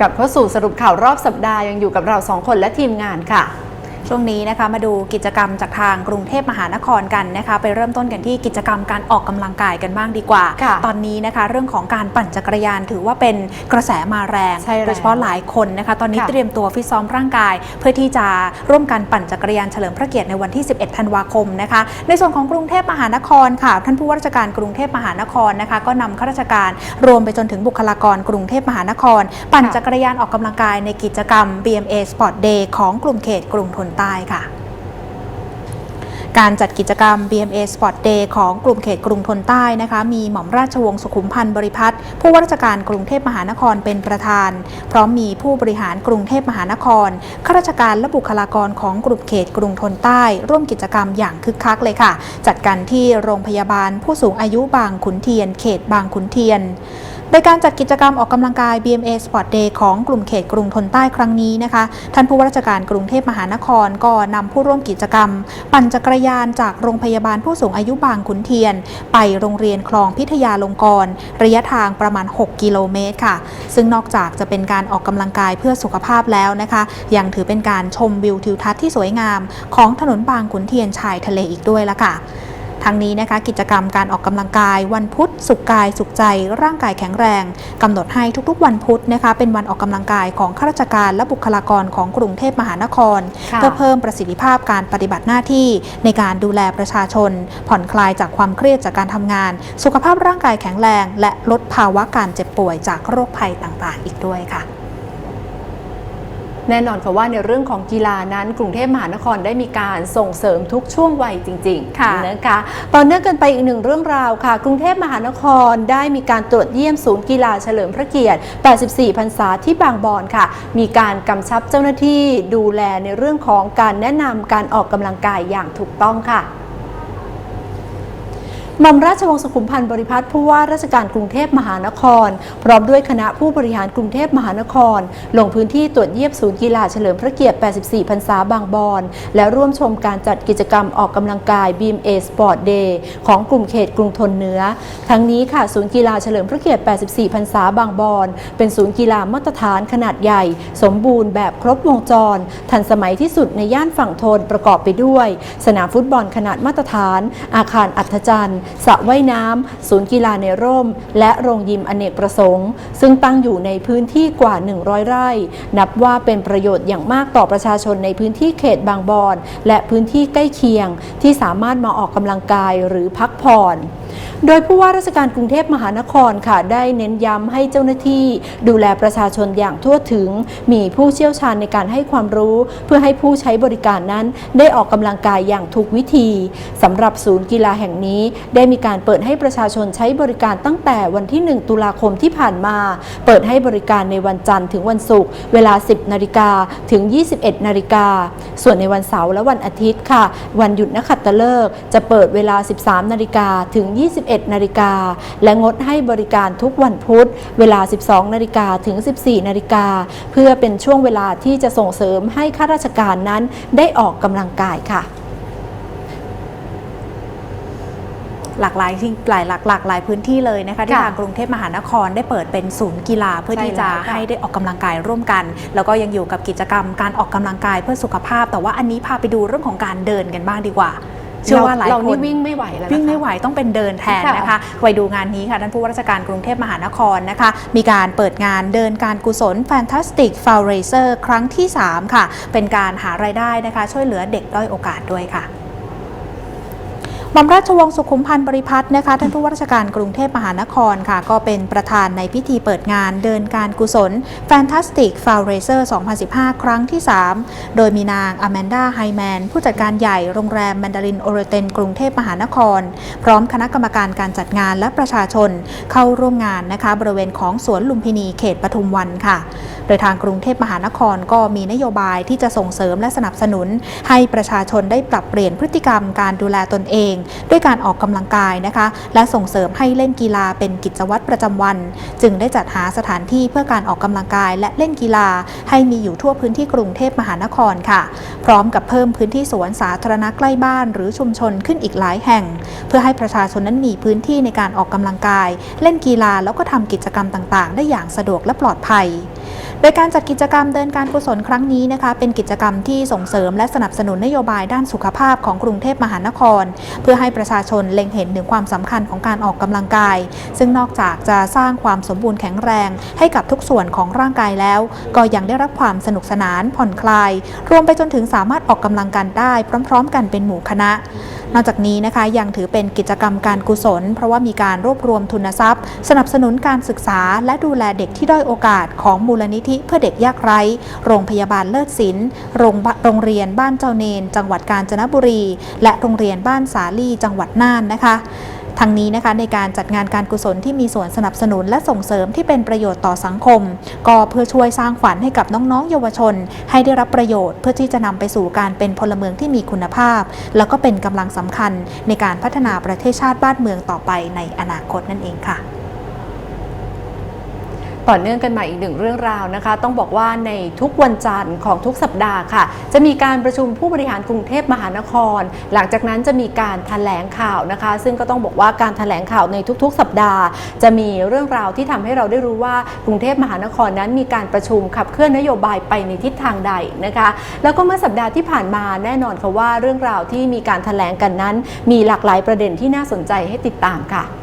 กับเข้าสู่สรุปข่าวรอบสัปดาห์ยังอยู่กับเราสองคนและทีมงานค่ะ ช่วงนี้นะคะมาดูกิจกรรมจากทางกรุงเทพมหานครกันนะคะ ไปเริ่มต้นกันที่กิจกรรมการออกกำลังกายกันบ้างดีกว่าค่ะตอนนี้นะคะ เรื่องของการปั่นจักรยานถือว่าเป็นกระแสมาแรงใช่แล้วโดยเฉพาะหลายคนนะคะตอนนี้ค่ะเตรียมตัวฟิตซ้อมร่างกาย เพื่อที่จะร่วมกันปั่นจักรยานเฉลิมพระเกียรติในวันที่ 11 ธันวาคมนะคะ ในส่วนของกรุงเทพมหานครค่ะท่านผู้ว่าราชการกรุงเทพมหานครนะคะ ก็นำข้าราชการรวมไปจนถึงบุคลากรกรุงเทพมหานคร ปั่นจักรยานออกกำลังกายในกิจกรรม BMA Sport Day ของกลุ่มเขตกรุงทนใต้ค่ะการจัดกิจกรรม BMA Sport Day ของกลุ่มเขตกรุงทนใต้นะคะมีหม่อมราชวงศ์สุขุมพันธ์บริพัตรผู้ว่าราชการกรุงเทพมหานครเป็นประธาน พร้อมมีผู้บริหารกรุงเทพมหานครข้าราชการและบุคลากรของกลุ่มเขตกรุงทนใต้ ร่วมกิจกรรมอย่างคึกคักเลยค่ะ จัดกันที่โรงพยาบาลผู้สูงอายุบางขุนเทียน เขตบางขุนเทียน โดยการจัดกิจกรรมออกกำลังกาย BMA Sport Day ของกลุ่มเขตกรุงทนใต้ครั้งนี้นะคะ ท่านผู้ว่าราชการกรุงเทพมหานครก็นำผู้ร่วมกิจกรรม ปั่นจักรยานจากโรงพยาบาลผู้สูงอายุบางขุนเทียน ไปโรงเรียนคลองพิทยาลงกรณ์ระยะทางประมาณ 6 กิโลเมตรค่ะ ซึ่งนอกจากจะเป็นการออกกำลังกายเพื่อสุขภาพแล้วนะคะ ยังถือเป็นการชมวิวทิวทัศน์ที่สวยงาม ของถนนบางขุนเทียนชายทะเลอีกด้วยละค่ะ ทั้งนี้นะคะกิจกรรมการออกกำลังกาย วันพุธสุขกายสุขใจ ร่างกายแข็งแรงกำหนดให้ทุกๆ วันพุธนะคะเป็นวันออกกำลังกายของข้าราชการและบุคลากรของกรุงเทพมหานครค่ะเพื่อเพิ่มประสิทธิภาพการปฏิบัติหน้าที่ในการดูแลประชาชน ผ่อนคลายจากความเครียดจากการทำงาน สุขภาพร่างกายแข็งแรง และลดภาวะการเจ็บป่วยจากโรคภัยต่างๆ อีกด้วยค่ะ แน่นอนค่ะว่าในเรื่องของกีฬานั้น กรุงเทพมหานครได้มีการส่งเสริมทุกช่วงวัยจริงค่ะๆนะคะต่อเนื่องกันไปอีกหนึ่งเรื่องราวค่ะ กรุงเทพมหานครได้มีการตรวจเยี่ยมศูนย์กีฬาเฉลิมพระเกียรติ 84 พรรษาที่บางบอนค่ะ มีการกำชับเจ้าหน้าที่ดูแลในเรื่องของการแนะนำการออกกำลังกายอย่างถูกต้องค่ะ หม่อมราชวงศ์สุขุมพันธ์บริพัตรผู้ว่าราชการกรุงเทพมหานคร พร้อมด้วยคณะผู้บริหารกรุงเทพมหานคร ลงพื้นที่ตรวจเยี่ยมศูนย์กีฬาเฉลิมพระเกียรติ 84 พรรษาบางบอน และร่วมชมการจัดกิจกรรมออกกำลังกาย BMA Sport Day ของกลุ่มเขตกรุงทนเหนือ ทั้งนี้ค่ะศูนย์กีฬาเฉลิมพระเกียรติ 84 พรรษาบางบอนเป็นศูนย์กีฬามาตรฐานขนาดใหญ่ สมบูรณ์แบบครบวงจร ทันสมัยที่สุดในย่านฝั่งทนประกอบไปด้วย สนามฟุตบอลขนาดมาตรฐาน อาคารอัธจันทร์สระว่ายน้ำศูนย์กีฬาในร่ม และโรงยิมอเนกประสงค์ ซึ่งตั้งอยู่ในพื้นที่กว่า 100 ไร่ นับว่าเป็นประโยชน์อย่างมากต่อประชาชนในพื้นที่เขตบางบอน และพื้นที่ใกล้เคียงที่สามารถมาออกกำลังกายหรือพักผ่อน โดยผู้ว่าราชการกรุงเทพมหานครค่ะได้เน้นย้ำให้เจ้าหน้าที่ ดูแลประชาชนอย่างทั่วถึง มีผู้เชี่ยวชาญในการให้ความรู้ เพื่อให้ผู้ใช้บริการนั้น ได้ออกกำลังกายอย่างถูกวิธีสำหรับศูนย์กีฬาแห่งนี้ ได้มีการเปิดให้ประชาชนใช้บริการตั้งแต่วันที่ 1 ตุลาคมที่ผ่านมา เปิดให้บริการในวันจันทร์ถึงวันศุกร์เวลา 10 นาฬิกาถึง 21 นาฬิกา ส่วนในวันเสาร์และวันอาทิตย์ค่ะ วันหยุดนักขัตฤกษ์จะเปิดเวลา 13 นาฬิกาถึง21 นาฬิกา และงดให้บริการทุกวันพุธ เวลา 12 นาฬิกาถึง 14 นาฬิกา เพื่อเป็นช่วงเวลาที่จะส่งเสริมให้ข้าราชการนั้นได้ออกกำลังกายค่ะหลากหลายที่หลายหลากหลากหลายพื้นที่เลยนะคะที่ค่ะทางกรุงเทพมหานครได้เปิดเป็นศูนย์กีฬาเพื่อใช่ที่จะแล้วค่ะให้ได้ออกกำลังกายร่วมกัน แล้วก็ยังอยู่กับกิจกรรมการออกกำลังกายเพื่อสุขภาพ แต่ว่าอันนี้พาไปดูเรื่องของการเดินกันบ้างดีกว่า เชื่อว่าหลายเราคนี่นวิ่งไม่ไหวแล้วนะคะวิ่งไม่ไหวต้องเป็นเดินแทนค่ะนะคะไปดูงานนี้ค่ะท่านผู้ว่าราชการกรุงเทพมหานครนะคะ มีการเปิดงานเดินการกุศล Fantastic f u n d r a i s e r ครั้งที่ 3 ค่ะ เป็นการหารายได้นะคะ ช่วยเหลือเด็กด้อยโอกาสด้วยค่ะ หม่อมราชวงศ์สุขุมพันธ์บริพัตรนะคะท่านผู้ว่าราชการกรุงเทพมหานครค่ะ ก็เป็นประธานในพิธีเปิดงานเดินการกุศล Fantastic f u n d r a i s e r 2015 ครั้งที่ 3 โดยมีนางอแมนดาไฮแมน ผู้จัดการใหญ่โรงแรมแมนดารินโอเรเตนกรุงเทพมหานคร พร้อมคณะกรรมการการจัดงานและประชาชนเข้าร่วมงานนะคะ บริเวณของสวนลุมพินีเขตปทุมวันค่ะ ดยทางกรุงเทพมหานครก็มีนโยบายที่จะส่งเสริมและสนับสนุน ให้ประชาชนได้ปรับเปลี่ยนพฤติกรรมการดูแลตนเอง ด้วยการออกกำลังกายนะคะ และส่งเสริมให้เล่นกีฬาเป็นกิจวัตรประจำวัน จึงได้จัดหาสถานที่เพื่อการออกกำลังกายและเล่นกีฬา ให้มีอยู่ทั่วพื้นที่กรุงเทพมหานครค่ะ พร้อมกับเพิ่มพื้นที่สวนสาธารณะใกล้บ้าน หรือชุมชนขึ้นอีกหลายแห่ง เพื่อให้ประชาชนนั้นมีพื้นที่ในการออกกำลังกาย เล่นกีฬาแล้วก็ทำกิจกรรมต่าง ๆ ได้อย่างสะดวกและปลอดภัย โดยการจัดกิจกรรมเดินการกุศลครั้งนี้นะคะเป็นกิจกรรมที่ส่งเสริมและสนับสนุนนโยบายด้านสุขภาพของกรุงเทพมหานคร เพื่อให้ประชาชนเล็งเห็นถึงความสำคัญของการออกกำลังกาย ซึ่งนอกจากจะสร้างความสมบูรณ์แข็งแรง ให้กับทุกส่วนของร่างกายแล้ว ก็ยังได้รับความสนุกสนานผ่อนคลาย รวมไปจนถึงสามารถออกกำลังกันได้พร้อม ๆ กันเป็นหมู่คณะ นอกจากนี้นะคะยังถือเป็นกิจกรรมการกุศล เพราะว่ามีการรวบรวมทุนทรัพย์ สนับสนุนการศึกษา และดูแลเด็กที่ด้อยโอกาสของมูลนิธิเพื่อเด็กยากไร้ โรงพยาบาลเลิศศิลป์โรงโรงเรียนบ้านเจ้าเนน จังหวัดกาญจนบุรี และโรงเรียนบ้านสาลีจังหวัดน่านนะคะ ทั้งนี้นะคะในการจัดงานการกุศลที่มีส่วนสนับสนุนและส่งเสริมที่เป็นประโยชน์ต่อสังคม ก็เพื่อช่วยสร้างฝันให้กับน้องๆ เยาวชน ให้ได้รับประโยชน์เพื่อที่จะนำไปสู่การเป็นพลเมืองที่มีคุณภาพ แล้วก็เป็นกำลังสำคัญในการพัฒนาประเทศชาติบ้านเมืองต่อไปในอนาคตนั่นเองค่ะ ต่อเนื่องกันมาอีกหนึ่งเรื่องราวนะคะ ต้องบอกว่าในทุกวันจันทร์ของทุกสัปดาห์ค่ะ จะมีการประชุมผู้บริหารกรุงเทพมหานคร หลังจากนั้นจะมีการถแถลงข่าวนะคะ ซึ่งก็ต้องบอกว่าการถแถลงข่าวในทุกๆ สัปดาห์ จะมีเรื่องราวที่ทำให้เราได้รู้ว่ากรุงเทพมหานครนั้นมีการประชุมขับเคลื่อนนโยบายไปในทิศทางใดนะคะ แล้วก็เมื่อสัปดาห์ที่ผ่านมาแน่นอนค่ะว่าเรื่องราวที่มีการถแถลงกันนั้น มีหลากหลายประเด็นที่น่าสนใจให้ติดตามค่ะ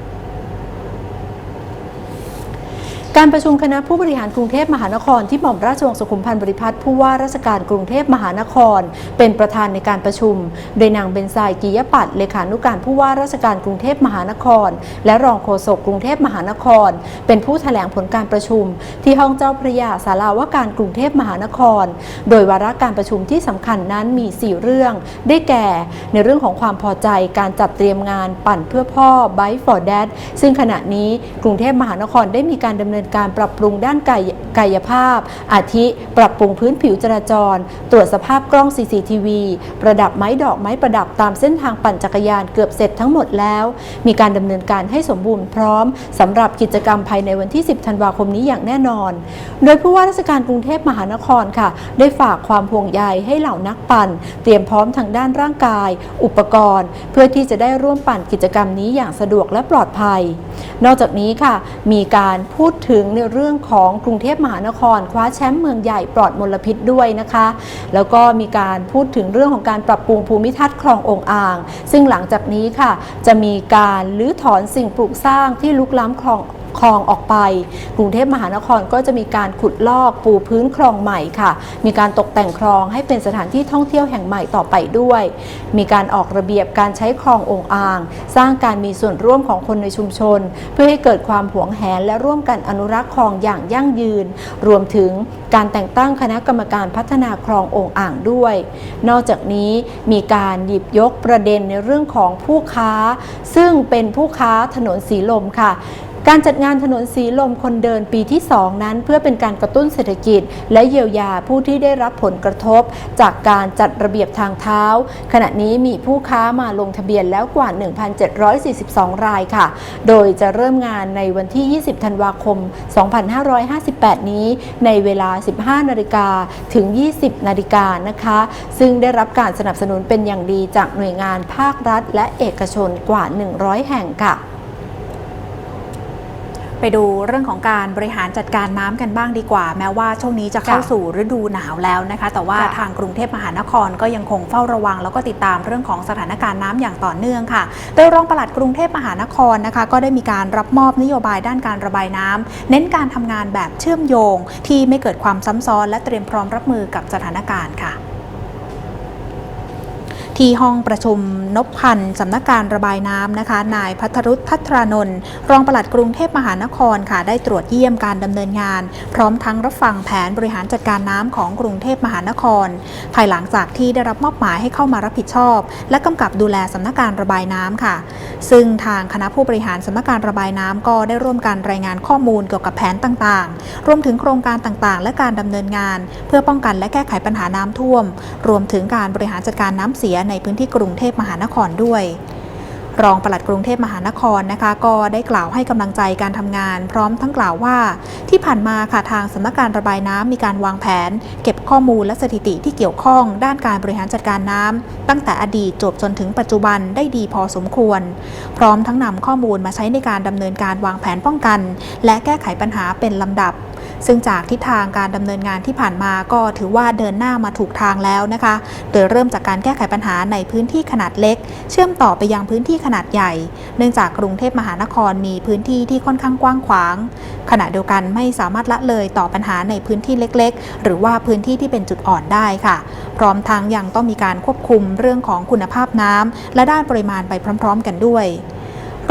การประชุมคณะผู้บริหารกรุงเทพมหานครที่หม่อมราชวงศ์สุขุมพันธ์บริพัตรผู้ว่าราชการกรุงเทพมหานคร เป็นประธานในการประชุม โดยนางเบนซายกิยปัตเลขานุการผู้ว่าราชการกรุงเทพมหานคร และรองโฆษกกรุงเทพมหานคร เป็นผู้แถลงผลการประชุม ที่ห้องเจ้าพระยาศาลาว่าการกรุงเทพมหานคร โดยวาระการประชุมที่สำคัญนั้นมี 4 เรื่อง ได้แก่ ในเรื่องของความพอใจการจัดเตรียมงานปั่นเพื่อพ่อ Bike for Dad ซึ่งขณะนี้กรุงเทพมหานครได้มีการดำเนินการปรับปรุงด้านกายกายภาพ อาทิ ปรับปรุงพื้นผิวจราจร ตรวจสภาพกล้อง CCTV ประดับไม้ดอกไม้ประดับตามเส้นทางปั่นจักรยานเกือบเสร็จทั้งหมดแล้ว มีการดำเนินการให้สมบูรณ์พร้อมสำหรับกิจกรรมภายในวันที่ 10 ธันวาคมนี้อย่างแน่นอน โดยผู้ว่าราชการกรุงเทพมหานครค่ะ ได้ฝากความห่วงใยให้เหล่านักปั่น เตรียมพร้อมทางด้านร่างกาย อุปกรณ์ เพื่อที่จะได้ร่วมปั่นกิจกรรมนี้อย่างสะดวกและปลอดภัย นอกจากนี้ค่ะ มีการพูดถึงในเรื่องของกรุงเทพมหานคร คว้าแชมป์เมืองใหญ่ปลอดมลพิษด้วยนะคะ แล้วก็มีการพูดถึงเรื่องของการปรับปรุงภูมิทัศน์คลององอ่าง ซึ่งหลังจากนี้ค่ะจะมีการลื้อถอนสิ่งปลูกสร้างที่ลุกล้ำคลอง คลองออกไป กรุงเทพมหานครก็จะมีการขุดลอกปูพื้นคลองใหม่ค่ะ มีการตกแต่งคลองให้เป็นสถานที่ท่องเที่ยวแห่งใหม่ต่อไปด้วย มีการออกระเบียบการใช้คลององอ่าง สร้างการมีส่วนร่วมของคนในชุมชน เพื่อให้เกิดความหวงแหนและร่วมกันอนุรักษ์คลองอย่างยั่งยืน รวมถึงการแต่งตั้งคณะกรรมการพัฒนาคลององอ่างด้วย นอกจากนี้มีการหยิบยกประเด็นในเรื่องของผู้ค้า ซึ่งเป็นผู้ค้าถนนสีลมค่ะ การจัดงานถนนสีลมคนเดินปีที่ 2 นั้น เพื่อเป็นการกระตุ้นเศรษฐกิจ และเยียวยาผู้ที่ได้รับผลกระทบ จากการจัดระเบียบทางเท้า ขณะนี้มีผู้ค้ามาลงทะเบียนแล้วกว่า 1,742 รายค่ะ โดยจะเริ่มงานในวันที่ 20 ธันวาคม 2558 นี้ ในเวลา 15 นาฬิกาถึง 20 นาฬิกานะคะ ซึ่งได้รับการสนับสนุนเป็นอย่างดีจากหน่วยงานภาครัฐ และเอกชนกว่า 100 แห่งค่ะ ดูเรื่องของการบริหารจัดการน้ำกันบ้างดีกว่า แม้ว่าช่วงนี้จะเข้าค่ะสู่ฤดูหนาวแล้วนะคะ แต่ว่าค่ะทางกรุงเทพมหานครก็ยังคงเฝ้าระวัง แล้วก็ติดตามเรื่องของสถานการณ์น้ำอย่างต่อเนื่องค่ะ โดยรองปลัดกรุงเทพมหานครนะคะ ก็ได้มีการรับมอบนโยบายด้านการระบายน้ำเน้นการทำงานแบบเชื่อมโยง ที่ไม่เกิดความซ้ำซ้อน และเตรียมพร้อมรับมือกับสถานการณ์ค่ะ ที่ห้องประชุมนพพันธ์สำนักการระบายน้ำนะคะ นายพัทรุษพัทรานนท์รองปลัดกรุงเทพมหานครค่ะ ได้ตรวจเยี่ยมการดำเนินงาน พร้อมทั้งรับฟังแผนบริหารจัดการน้ำของกรุงเทพมหานคร ภายหลังจากที่ได้รับมอบหมายให้เข้ามารับผิดชอบ และกำกับดูแลสำนักการระบายน้ำค่ะ ซึ่งทางคณะผู้บริหารสำนักการระบายน้ำก็ได้ร่วมกันรายงานข้อมูลเกี่ยวกับแผนต่างๆ รวมถึงโครงการต่างๆ และการดำเนินงาน เพื่อป้องกันและแก้ไขปัญหาน้ำท่วม รวมถึงการบริหารจัดการน้ำเสียในพื้นที่กรุงเทพมหานครด้วย รองปลัดกรุงเทพมหานครนะคะก็ได้กล่าวให้กำลังใจการทำงาน พร้อมทั้งกล่าวว่าที่ผ่านมาค่ะทางสำนักการระบายน้ำมีการวางแผน เก็บข้อมูลและสถิติที่เกี่ยวข้อง ด้านการบริหารจัดการน้ำตั้งแต่อดีตจบจนถึงปัจจุบันได้ดีพอสมควร พร้อมทั้งนำข้อมูลมาใช้ในการดำเนินการวางแผนป้องกัน และแก้ไขปัญหาเป็นลำดับ ซึ่งจากทิศทางการดำเนินงานที่ผ่านมาก็ถือว่าเดินหน้ามาถูกทางแล้วนะคะ โดยเริ่มจากการแก้ไขปัญหาในพื้นที่ขนาดเล็ก เชื่อมต่อไปยังพื้นที่ขนาดใหญ่ เนื่องจากกรุงเทพมหานครมีพื้นที่ที่ค่อนข้างกว้างขวาง ขณะเดียวกันไม่สามารถละเลยต่อปัญหาในพื้นที่เล็ก ๆ หรือว่าพื้นที่ที่เป็นจุดอ่อนได้ค่ะ พร้อมทั้งยังต้องมีการควบคุมเรื่องของคุณภาพน้ำและด้านปริมาณไปพร้อม ๆ กันด้วย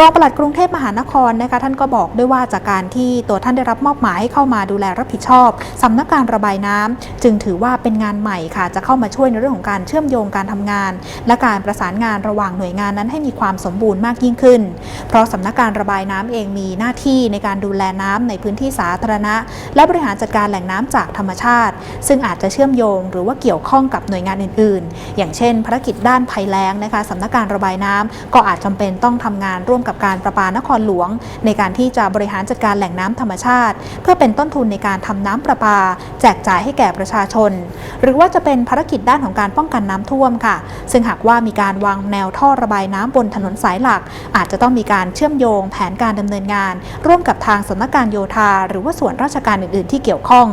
รองปลัดกรุงเทพมหานครนะคะท่านก็บอกด้วยว่าจากการที่ตัวท่านได้รับมอบหมายให้เข้ามาดูแลรับผิดชอบสำนักการระบายน้ำจึงถือว่าเป็นงานใหม่ค่ะ จะเข้ามาช่วยในเรื่องของการเชื่อมโยงการทำงาน และการประสานงานระหว่างหน่วยงานนั้นให้มีความสมบูรณ์มากยิ่งขึ้น เพราะสำนักการระบายน้ำเองมีหน้าที่ในการดูแลน้ำในพื้นที่สาธารณะ และบริหารจัดการแหล่งน้ำจากธรรมชาติ ซึ่งอาจจะเชื่อมโยงหรือว่าเกี่ยวข้องกับหน่วยงานอื่น ๆ อย่างเช่น ภารกิจด้านภัยแล้งนะคะสำนักการระบายน้ำก็อาจจำเป็นต้องทำงานร่วมกับการประปานครหลวง ในการที่จะบริหารจัดการแหล่งน้ำธรรมชาติ เพื่อเป็นต้นทุนในการทำน้ำประปา แจกจ่ายให้แก่ประชาชน หรือว่าจะเป็นภารกิจด้านของการป้องกันน้ำท่วมค่ะ ซึ่งหากว่ามีการวางแนวท่อระบายน้ำบนถนนสายหลัก อาจจะต้องมีการเชื่อมโยงแผนการดำเนินงาน ร่วมกับทางสำนักการโยธา หรือว่าส่วนราชการอื่น ๆ ที่เกี่ยวข้อง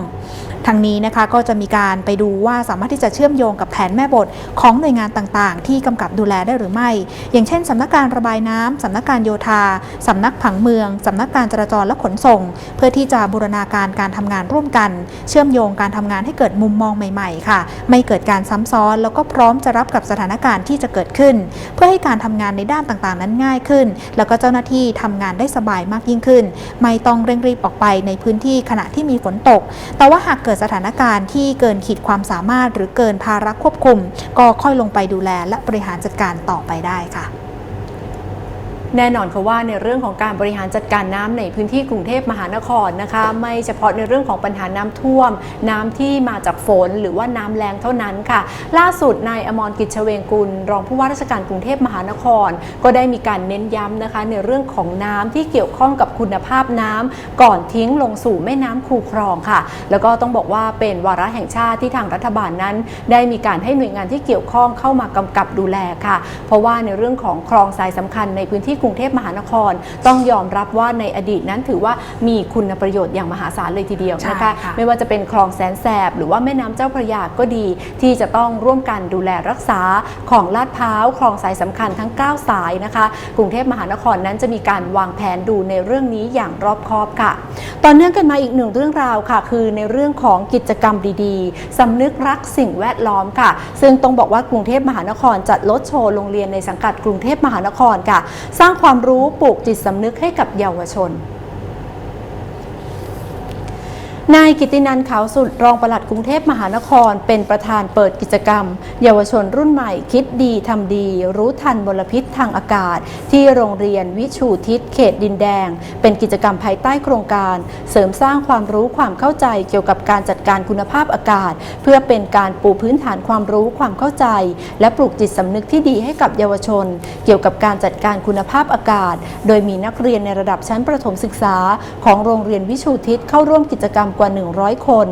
ทางนี้นะคะก็จะมีการไปดูว่าสามารถที่จะเชื่อมโยงกับแผนแม่บทของหน่วยงานต่างๆ ที่กำกับดูแลได้หรือไม่ อย่างเช่นสำนักการระบายน้ำสำนักการโยธาสำนักผังเมืองสำนักการจราจรและขนส่ง เพื่อที่จะบูรณาการการทำงานร่วมกัน เชื่อมโยงการทำงานให้เกิดมุมมองใหม่ ๆ ค่ะ ไม่เกิดการซ้ำซ้อน แล้วก็พร้อมจะรับกับสถานการณ์ที่จะเกิดขึ้น เพื่อให้การทำงานในด้านต่างๆ นั้นง่ายขึ้น แล้วก็เจ้าหน้าที่ทำงานได้สบายมากยิ่งขึ้น ไม่ต้องเร่งรีบออกไปในพื้นที่ขณะที่มีฝนตก แต่ว่าหากเกิดสถานการณ์ที่เกินขีดความสามารถ หรือเกินภาระควบคุม ก็ค่อยลงไปดูแลและบริหารจัดการต่อไปได้ค่ะ แน่นอนค่ะว่าในเรื่องของการบริหารจัดการน้ำในพื้นที่กรุงเทพมหานครนะคะ ไม่เฉพาะในเรื่องของปัญหาน้ำท่วม น้ำที่มาจากฝนหรือว่าน้ำแรงเท่านั้นค่ะ ล่าสุดนายอมรกิจเชวงกุล รองผู้ว่าราชการกรุงเทพมหานคร ก็ได้มีการเน้นย้ำนะคะ ในเรื่องของน้ำที่เกี่ยวข้องกับคุณภาพน้ำก่อนทิ้งลงสู่แม่น้ำคูคลองค่ะ แล้วก็ต้องบอกว่าเป็นวาระแห่งชาติที่ทางรัฐบาลนั้น ได้มีการให้หน่วยงานที่เกี่ยวข้องเข้ามากำกับดูแลค่ะ เพราะว่าในเรื่องของคลองทรายสำคัญในพื้นที่กรุงเทพมหานคร ต้องยอมรับว่าในอดีตนั้นถือว่ามีคุณประโยชน์อย่างมหาศาลเลยทีเดียวนะคะใช่ค่ะไม่ว่าจะเป็นคลองแสนแสบ หรือว่าแม่น้ำเจ้าพระยาก็ดี ที่จะต้องร่วมกันดูแลรักษาของลาดพร้าวคลองสายสำคัญทั้ง 9 สายนะคะกรุงเทพมหานครนั้นจะมีการวางแผนดูในเรื่องนี้อย่างรอบคอบค่ะ ต่อเนื่องกันมาอีกหนึ่งเรื่องราวค่ะ คือในเรื่องของกิจกรรมดีๆสำนึกรักสิ่งแวดล้อมค่ะ ซึ่งต้องบอกว่ากรุงเทพมหานครจัดลดโชว์โรงเรียนในสังกัดกรุงเทพมหานครค่ะ สร้างความรู้ปลูกจิตสำนึกให้กับเยาวชน นายกิตินันท์ขาวสุดรองปลัดกรุงเทพมหานคร เป็นประธานเปิดกิจกรรม เยาวชนรุ่นใหม่คิดดีทำดี รู้ทันมลพิษทางอากาศ ที่โรงเรียนวิชูทิศเขตดินแดง เป็นกิจกรรมภายใต้โครงการ เสริมสร้างความรู้ความเข้าใจเกี่ยวกับการจัดการคุณภาพอากาศ เพื่อเป็นการปูพื้นฐานความรู้ความเข้าใจ และปลูกจิตสำนึกที่ดีให้กับเยาวชน เกี่ยวกับการจัดการคุณภาพอากาศ โดยมีนักเรียนในระดับชั้นประถมศึกษา ของโรงเรียนวิชูทิศเข้าร่วมกิจกรรมกว่า 100 คน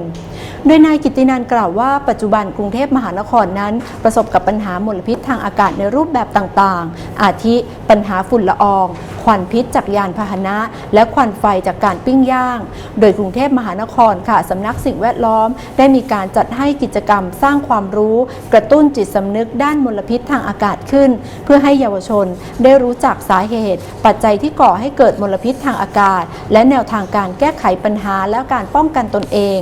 โดยนายกิตินันกล่าวว่าปัจจุบันกรุงเทพมหานครนั้น ประสบกับปัญหามลพิษทางอากาศในรูปแบบต่างๆ อาทิปัญหาฝุ่นละออง ควันพิษจากยานพาหนะ และควันไฟจากการปิ้งย่าง โดยกรุงเทพมหานครค่ะสำนักสิ่งแวดล้อม ได้มีการจัดให้กิจกรรมสร้างความรู้ กระตุ้นจิตสำนึกด้านมลพิษทางอากาศขึ้น เพื่อให้เยาวชนได้รู้จักสาเหตุ ปัจจัยที่ก่อให้เกิดมลพิษทางอากาศ และแนวทางการแก้ไขปัญหาและการป้องกันตนเอง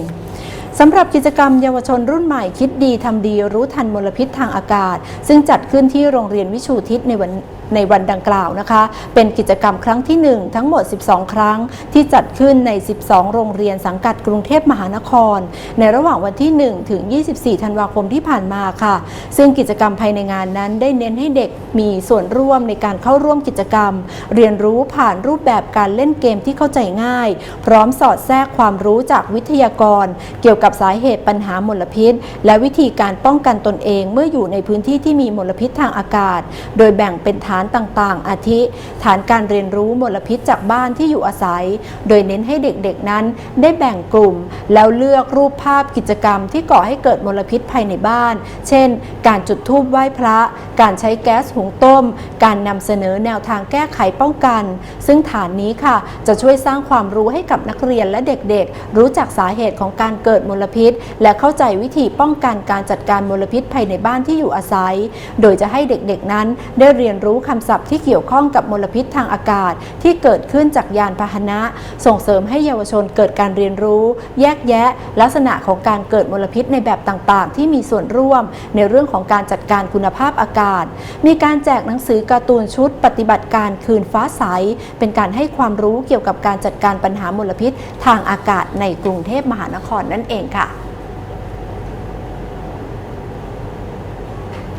สำหรับกิจกรรมเยาวชนรุ่นใหม่คิดดีทำดีรู้ทันมลพิษทางอากาศ ซึ่งจัดขึ้นที่โรงเรียนวิชูทิศในวัน ในวันดังกล่าวนะคะ เป็นกิจกรรมครั้งที่ 1 ทั้งหมด 12 ครั้ง ที่จัดขึ้นใน 12 โรงเรียนสังกัดกรุงเทพมหานคร ในระหว่างวันที่ 1 ถึง 24 ธันวาคมที่ผ่านมาค่ะ ซึ่งกิจกรรมภายในงานนั้นได้เน้นให้เด็กมีส่วนร่วมในการเข้าร่วมกิจกรรม เรียนรู้ผ่านรูปแบบการเล่นเกมที่เข้าใจง่าย พร้อมสอดแทรกความรู้จากวิทยากร เกี่ยวกับสาเหตุปัญหามลพิษ และวิธีการป้องกันตนเองเมื่ออยู่ในพื้นที่ที่มีมลพิษทางอากาศ โดยแบ่งเป็นฐานานต่างๆ อาทิ ฐานการเรียนรู้มลพิษจากบ้านที่อยู่อาศัย โดยเน้นให้เด็กๆนั้นได้แบ่งกลุ่ม แล้วเลือกรูปภาพกิจกรรมที่ก่อให้เกิดมลพิษภายในบ้าน เช่น การจุดธูปไหว้พระ การใช้แก๊สหุงต้ม การนำเสนอแนวทางแก้ไขป้องกัน ซึ่งฐานนี้ค่ะ จะช่วยสร้างความรู้ให้กับนักเรียนและเด็กๆ รู้จักสาเหตุของการเกิดมลพิษ และเข้าใจวิธีป้องกันการจัดการมลพิษภายในบ้านที่อยู่อาศัย โดยจะให้เด็กๆนั้นได้เรียนรู้คำศัพท์ที่เกี่ยวข้องกับมลพิษทางอากาศ ที่เกิดขึ้นจากยานพาหนะ ส่งเสริมให้เยาวชนเกิดการเรียนรู้ แยกแยะ ลักษณะของการเกิดมลพิษในแบบต่างๆ ที่มีส่วนร่วม ในเรื่องของการจัดการคุณภาพอากาศ มีการแจกหนังสือการ์ตูนชุด ปฏิบัติการคืนฟ้าใส เป็นการให้ความรู้เกี่ยวกับการจัดการปัญหามลพิษทางอากาศในกรุงเทพมหานครนั่นเองค่ะ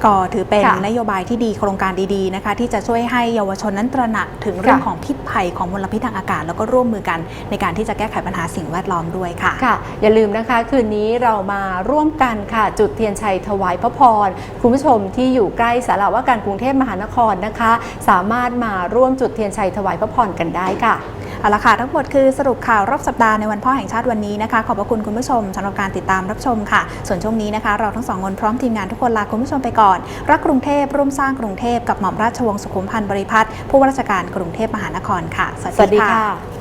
ก็ถือเป็นค่ะนโยบายที่ดีโครงการดีๆนะคะที่จะช่วยให้เยาวชนนั้นตระหนักถึงเรื่องค่ะของพิษภัยของมลพิษทางอากาศ แล้วก็ร่วมมือกันในการที่จะแก้ไขปัญหาสิ่งแวดล้อมด้วยค่ะค่ะ อย่าลืมนะคะ คืนนี้เรามาร่วมกันค่ะ จุดเทียนชัยถวายพระพรคุณผู้ชมที่อยู่ใกล้สาราว่าการกรุงเทพมหานครนะคะ สามารถมาร่วมจุดเทียนชัยถวายพระพรกันได้ค่ะ เอาละค่ะทั้งหมดคือสรุปข่าวรอบสัปดาห์ในวันพ่อแห่งชาติวันนี้นะคะ ขอบพระคุณคุณผู้ชมสำหรับการติดตามรับชมค่ะ ส่วนช่วงนี้นะคะ เราทั้งสองคนพร้อมทีมงานทุกคนลาคุณผู้ชมไปก่อน รักกรุงเทพร่วมสร้างกรุงเทพกับหม่อมราชวงศ์สุขุมพันธ์บริพัตรผู้ว่าราชการกรุงเทพมหานครค่ะ สวัสดีค่ะ